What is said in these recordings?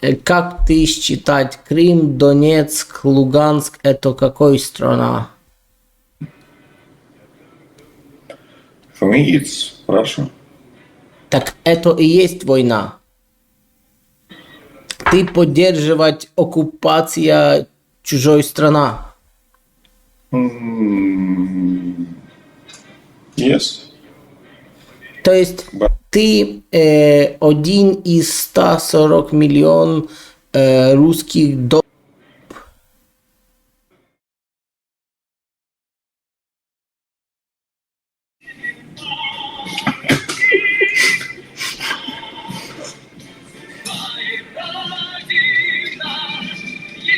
э, как ты считать, Крым, Донецк, Луганск, это какой страна? For me, it's Russia. Так это и есть война. Ты поддерживать оккупация чужой страна. Mm, yes. То есть Ба- ти е, один із 140 мільйон е, русських до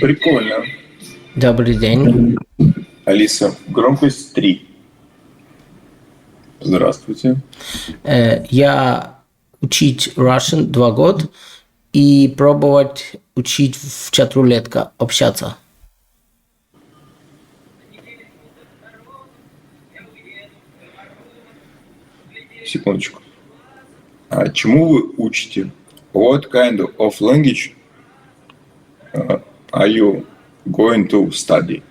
Прикольно. Добрий день. Алиса, громкость 3. Здравствуйте. Е, я учить Russian два года и пробовать учить в чат рулетка, общаться. Секундочку. А чему вы учите? What kind of language uh, are you going to study?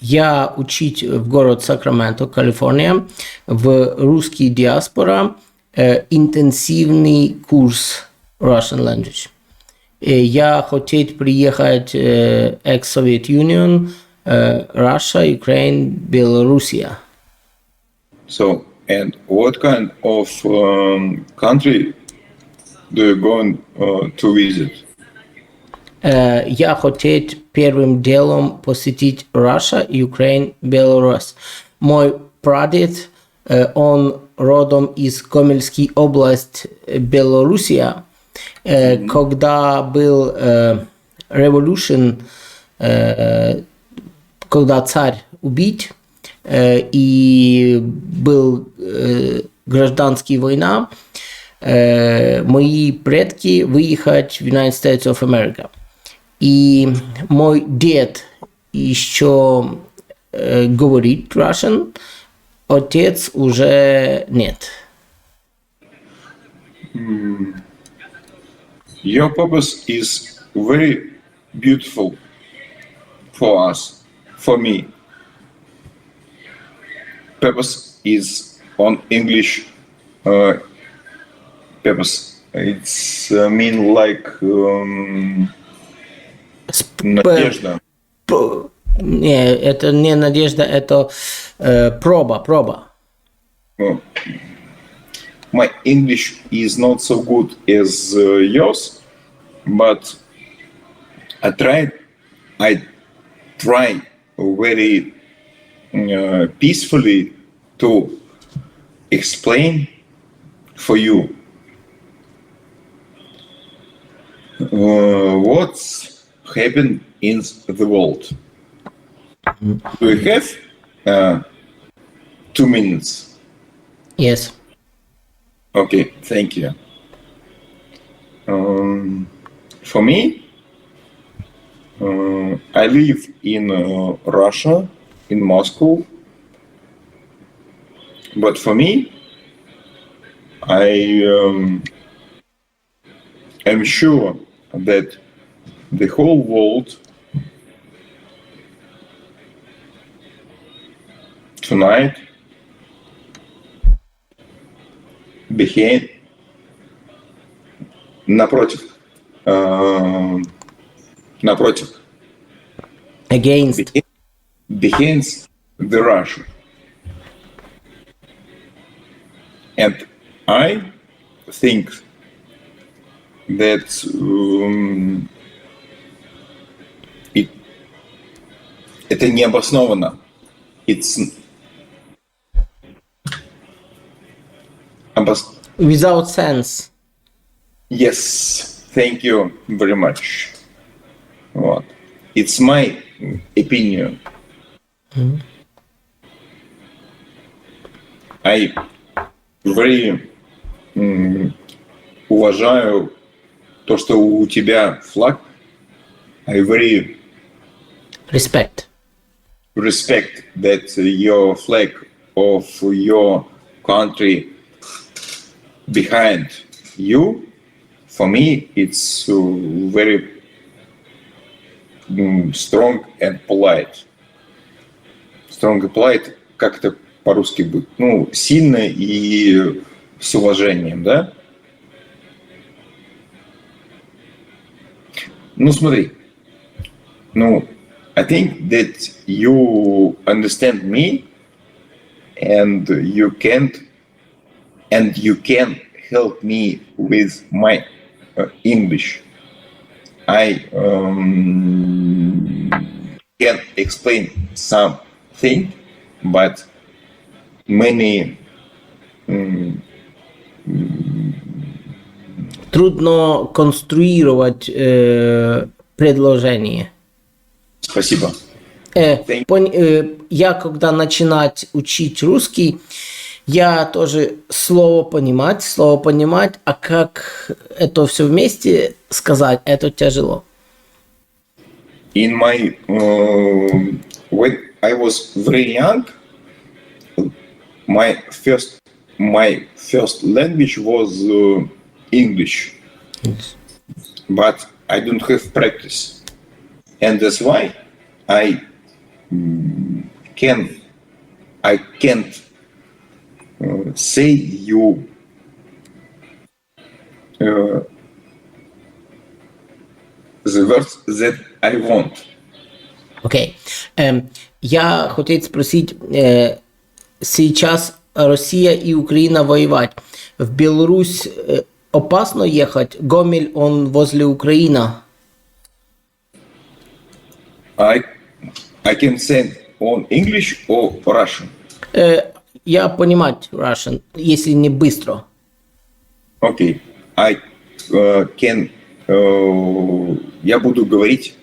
Я учить в город Сакраменто, Калифорния, в русский диаспора е, интенсивный курс Russian language. Е, я хотел приехать э, ex-Soviet Union, э, Russia, Ukraine, Белоруссия. So, and what kind of um, country do you going uh, to visit? Э, я хотел первым делом посетить Russia, Ukraine, Беларусь. Мой прадед, э, он родом из Гомельской области, э, Белоруссия. Когда был э, когда царь убит, э, и был гражданская война, мои предки выехать в United States of America. И мой дед еще э, говорит Russian, отец уже нет. Your purpose is very beautiful for us, for me. Purpose is on English. Uh, purpose. It's uh, mean like um, надежда. п- Не, это не надежда, это э, проба, проба. Uh, my English is not so good as uh, yours, but I try. I try very uh, peacefully to explain for you uh, what's happened in the world. Do you have uh, two minutes? Yes. Okay, thank you. Um, for me, uh, I live in uh, Russia, in Moscow. But for me, I um, am sure that the whole world tonight behind напротив э, напротив Against. behind, behind the Russia and I think that um, это не обоснованно it's обос- Without sense. Yes, thank you very much. Вот. It's my opinion. I very м, уважаю то, что у тебя флаг. I very Respect. Respect that your flag of your country behind you for me, it's uh, very mm, strong and polite. Strong and polite, как это по-русски будет? Ну, сильно и с уважением, да? Ну, смотри. Ну, I think that you understand me and you can't and you can help me with my uh, English. I um, can explain something, but many м, Трудно конструировать э, предложение. Спасибо. Э, пон- э, я когда начинать учить русский, я тоже слово понимать, слово понимать, а как это все вместе сказать, это тяжело. In my uh, when I was very young, my first my first language was uh, English. but I don't have practice, and that's why I mm, can I can't uh, say you uh, the words that I want. Окей. Эм, я хотел спросить, э, сейчас Россия и Украина воевать. В Беларусь э, опасно ехать? Гомель, он возле Украины. I I can send on English or Russian. Э, я понимать Russian, если не быстро. Окей. I uh, can uh, я буду говорить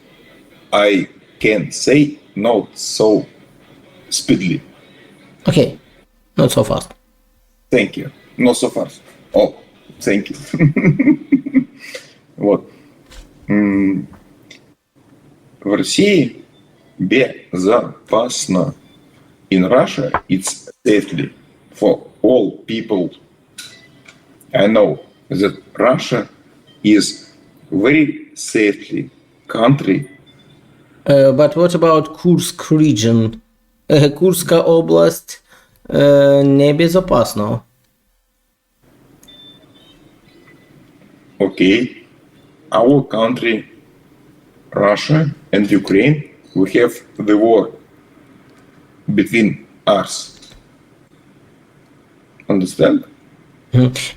I can say not so speedily. Окей. Not so fast. Thank you. Not so fast. Oh, thank you. вот. М, В России безопасно. In Russia, it's safely for all people. I know that Russia is very safely country. Э, but what about Kursk region? Э, Курская область э, небезопасно. Okay, our country, Russia and Ukraine, we have the war between us. Understand?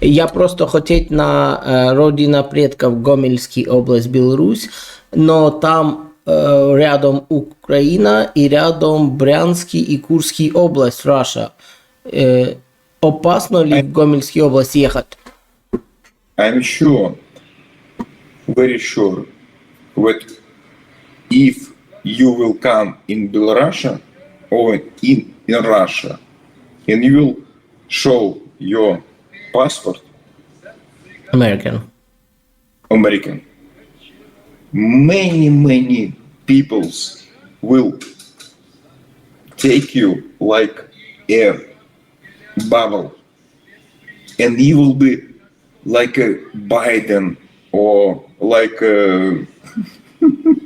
Я просто хотеть на э, родина предков Гомельский область Беларусь, но там э, рядом Украина и рядом Брянский и Курский область Раша. Э, опасно ли в Гомельский область ехать? I'm sure, very sure, that if you will come in Belarus or in, in Russia and you will show your passport, American. American. Many, many peoples will take you like a bubble, and you will be like a Biden or like a.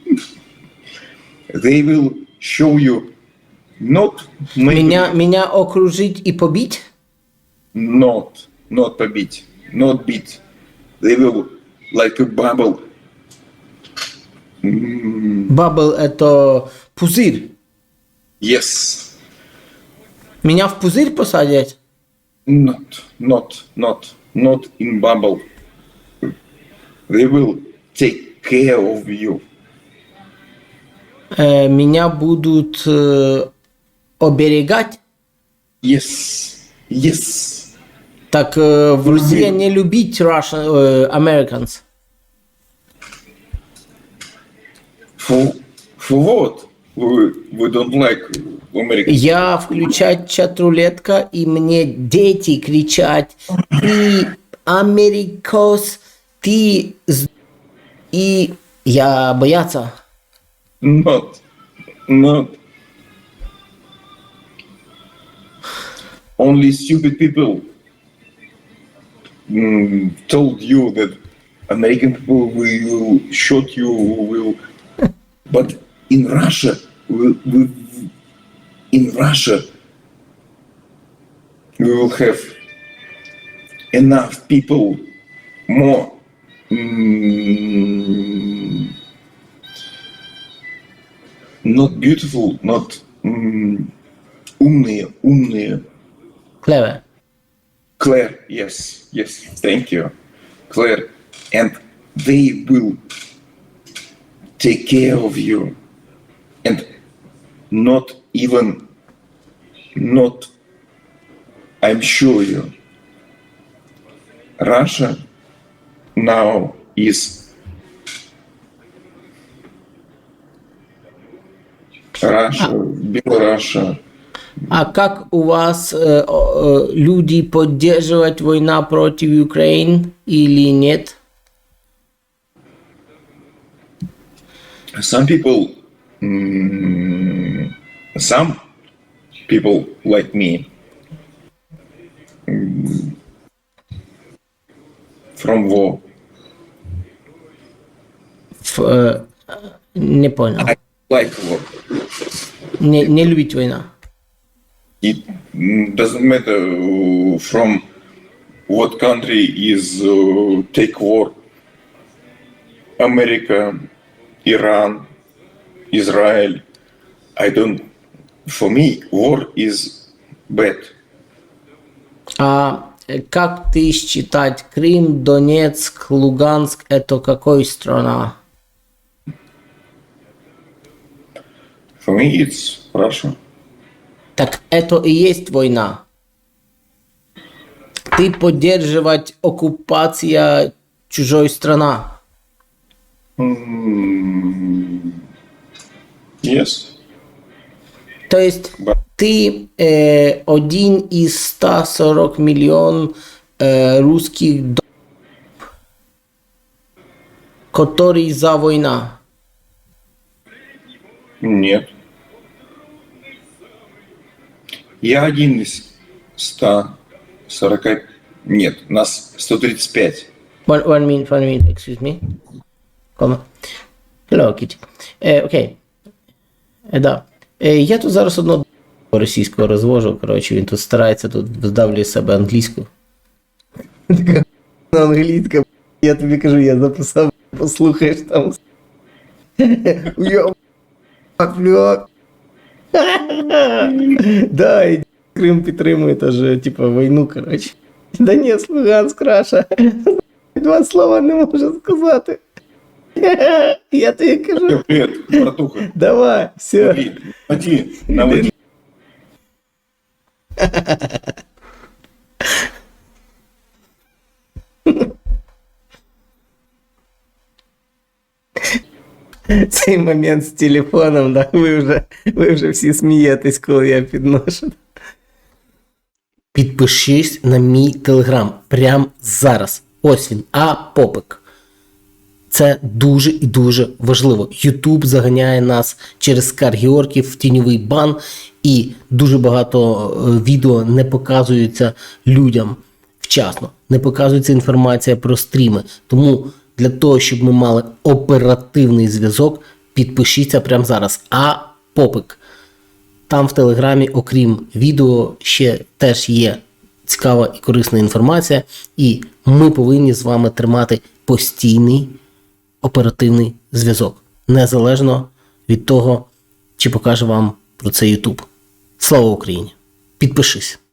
they will show you not maybe Меня, меня окружить и побить? not not побить, not beat. They will like a bubble Бабл это пузырь. Yes. Меня в пузырь посадять? Not, not, not, not in bubble. They will take care of you. Э, меня будут э, оберегать? Yes. Yes. Так э, в России не любить Russian, Americans. For, for what? We, don't like American. Я включать чат-рулетка, и мне дети кричать, ты Америкос, ты... з-». И я бояться. Not, not. Only stupid people mm, told you that American people will shoot you, will. But in Russia, we, we, in Russia, we will have enough people more. mm, not beautiful, not mm, умные, умные. Клеве. Claire, yes, yes, thank you, Claire, and they will take care of you, and not even, not, I'm sure you. Russia now is Russia, Белоруссия. А как у вас э, э, люди поддерживать война против Украины или нет? some people some people like me from war Ф, э, не понял. I like war Не, не любить война. it mm, doesn't matter uh, from what country is uh, take war america iran israel i don't for me war is bad А э, как ты считать Крым, Донецк, Луганск это какой страна? For me it's russia Так это и есть война. Ты поддерживать оккупация чужой страна. Mm, yes. То есть Да. ты э, один из 140 миллион э, русских который за война. Нет. Я один из 140... Нет, нас 135. One, one minute, one minute, excuse me. Кома. Hello, Kitty. Е, окей. Е, да. Е, я тут зараз одного російського розвожу, коротше, він тут старається, тут вдавлює з себе англійську. Така англійська, я тобі кажу, я записав, послухаєш там. Йо, бля. Да, і Крим підтримує теж, типу, війну, коротше. Донецьк, Луганськ, Раша. Два слова не можу сказати. Я тобі кажу, Всё, привет, братуха. давай, все. Наводи, наводи, наводи. Цей момент з телефоном, да, ви вже, ви вже всі смієтесь, коли я підношу. Підпишись на мій телеграм прямо зараз. Ось він, а попик. Це дуже і дуже важливо. Ютуб заганяє нас через скарги орків в тіньовий бан, і дуже багато е, відео не показуються людям вчасно. Не показується інформація про стріми. Тому для того, щоб ми мали оперативний зв'язок, підпишіться прямо зараз. А попик. Там в Телеграмі, окрім відео, ще теж є цікава і корисна інформація, і ми повинні з вами тримати постійний оперативний зв'язок, незалежно від того, чи покаже вам про це YouTube. Слава Україні! Підпишись!